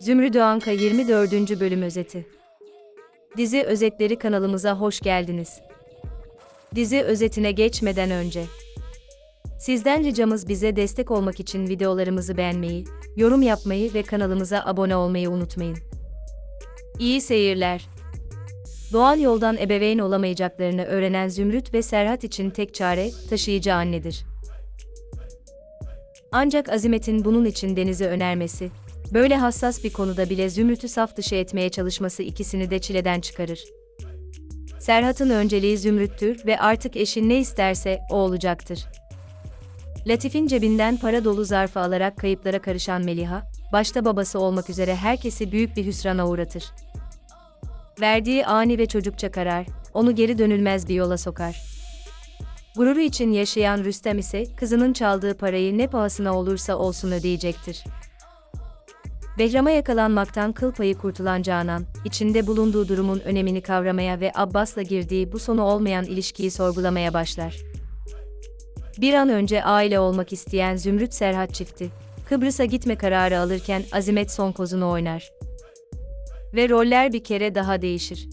Zümrüdü Anka 24. bölüm özeti. Dizi özetleri kanalımıza hoş geldiniz. Dizi özetine geçmeden önce Sizden ricamız bize destek olmak için videolarımızı beğenmeyi, yorum yapmayı ve kanalımıza abone olmayı unutmayın. İyi seyirler. Doğal yoldan ebeveyn olamayacaklarını öğrenen Zümrüt ve Serhat için tek çare taşıyıcı annedir. Ancak Azimet'in bunun için Deniz'i önermesi, böyle hassas bir konuda bile Zümrüt'ü saf dışı etmeye çalışması ikisini de çileden çıkarır. Serhat'ın önceliği Zümrüt'tür ve artık eşi ne isterse o olacaktır. Latif'in cebinden para dolu zarfı alarak kayıplara karışan Meliha, başta babası olmak üzere herkesi büyük bir hüsrana uğratır. Verdiği ani ve çocukça karar, onu geri dönülmez bir yola sokar. Gururu için yaşayan Rüstem ise kızının çaldığı parayı ne pahasına olursa olsun ödeyecektir. Behram'a yakalanmaktan kıl payı kurtulan Canan, içinde bulunduğu durumun önemini kavramaya ve Abbas'la girdiği bu sonu olmayan ilişkiyi sorgulamaya başlar. Bir an önce aile olmak isteyen Zümrüt Serhat çifti, Kıbrıs'a gitme kararı alırken Azimet son kozunu oynar. Ve roller bir kere daha değişir.